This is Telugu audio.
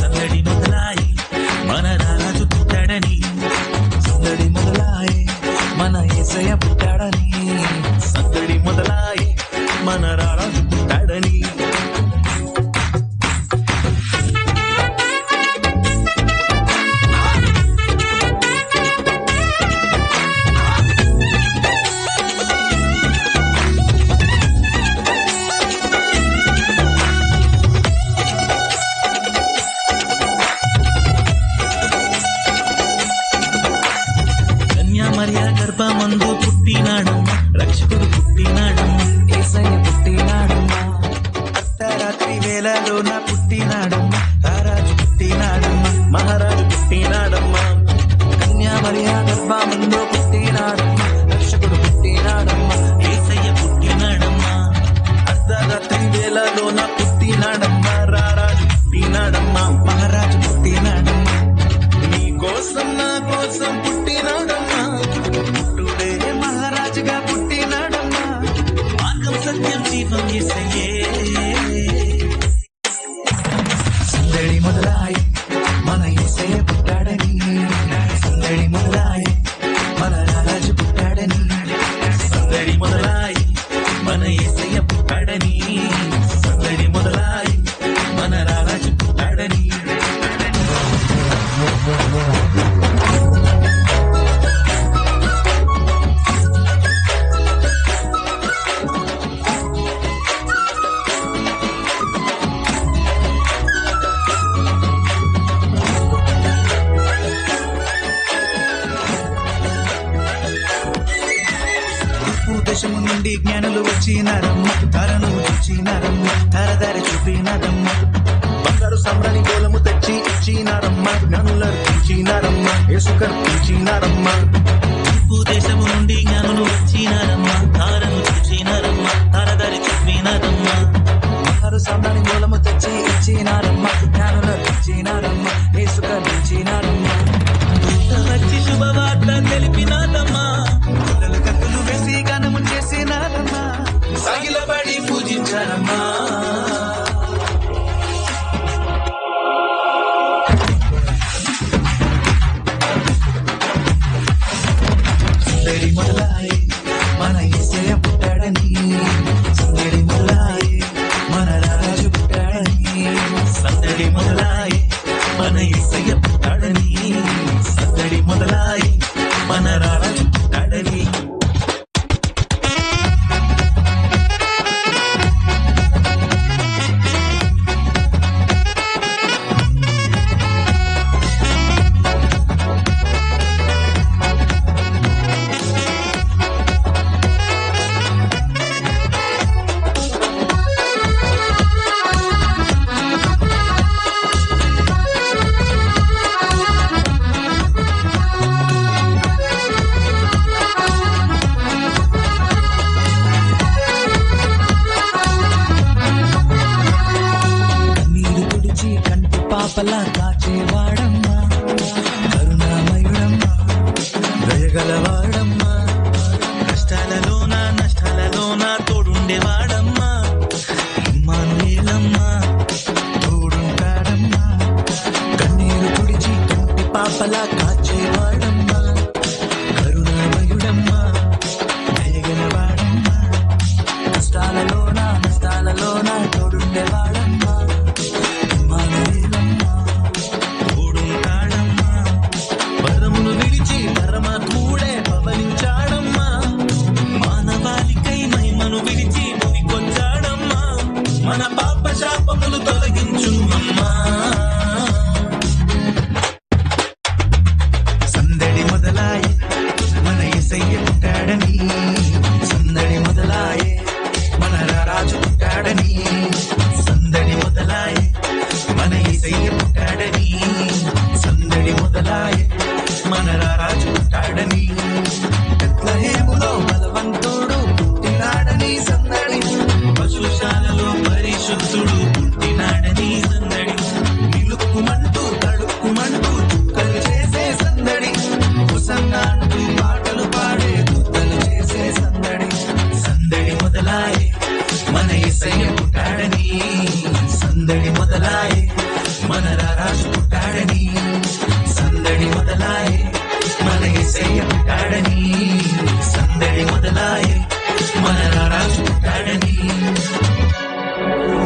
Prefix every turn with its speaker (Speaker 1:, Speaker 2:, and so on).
Speaker 1: సందడి మొదలాయి మన రాజు పుట్టాడని. సందడి మొదలాయి మన ఏసయ పుట్టాడని. సందడి మొదలాయి మన రాజు పుట్టాడని. ಗರ್ಭ ಮಂದು Vivam de sem ఆకాశము నుండి జ్ఞానులు వచ్చినారమ్మ ధరను చూచినారమ్మ ధర ధర చూపినారమ్మ బంగారు సమ్రని కోలము తెచ్చి ఇచ్చినారమ్మ జ్ఞానులు అర్పించినారమ్మ యేసుకర్పించినారమ్మ తూర్పు దేశము నుండి జ్ఞానులు వచ్చినారమ్మ నిలబడి పూజించరమ్మా మన ఇసయ కాపలా కాచేవాడమ్మా. కరుణామయుడమ్మా దయగలవాడమ్మా. కష్టాలలోన నష్టాలలోన తోడుండేవాడమ్మా. ఇమ్మానుయేలమ్మా తోడుంటాడమ్మా. కన్నీరు తుడిచి పాపలా செய்ய முட்டடி சந்தடி முதலாய